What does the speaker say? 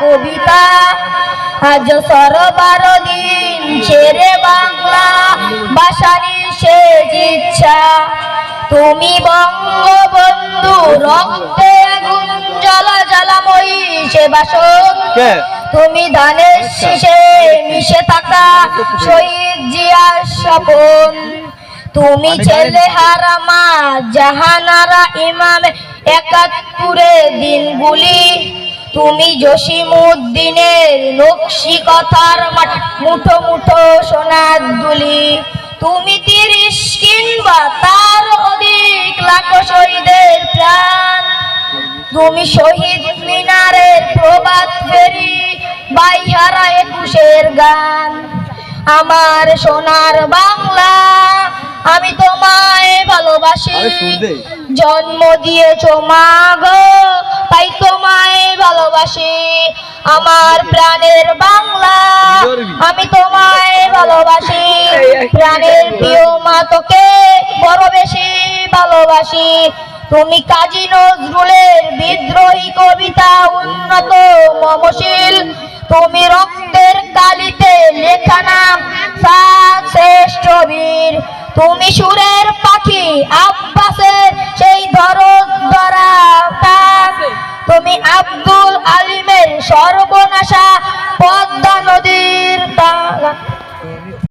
কবিতা। আজ সরবার দিন ছেড়ে বাংলা বাসারি শেষ ইচ্ছা। তুমি বঙ্গবন্ধু রক্তে আগুন জ্বালা জ্বালাময়ী সে বাসন। কে? তুমি ধানের শীষে মিশে থাকা শহীদ জিয়ার স্বপন। তুমি ছেলে হারামা জাহানারা ইমাম একাত্তরে দিনগুলি তুমি জসিমুদ্দিনের নকশি কথার মাঠ মুঠো সোনার দুলি। তুমি তিরিশ কিংবা তার অধিক লাখ শহীদের প্রাণ। তুমি শহীদ মিনারের প্রবাদ ফেরি বাইহারা একুশের গান। আমার সোনার বাংলা আমি তোমায় ভালোবাসি। জন্ম দিয়েছ মা গো তাই তোমায় ভালোবাসি। আমার প্রাণের বাংলা আমি তোমায় ভালোবাসি। প্রাণের প্রিয় মা তোকে বড় বেশি ভালোবাসি। তুমি কাজী নজরুলের বিদ্রোহী কবিতা উন্নত মমশীল। তুমি রক্তের কালিতে লেখা নাম শ্রেষ্ঠ বীর। তুমি সেই সর্বনাশা পদ্ম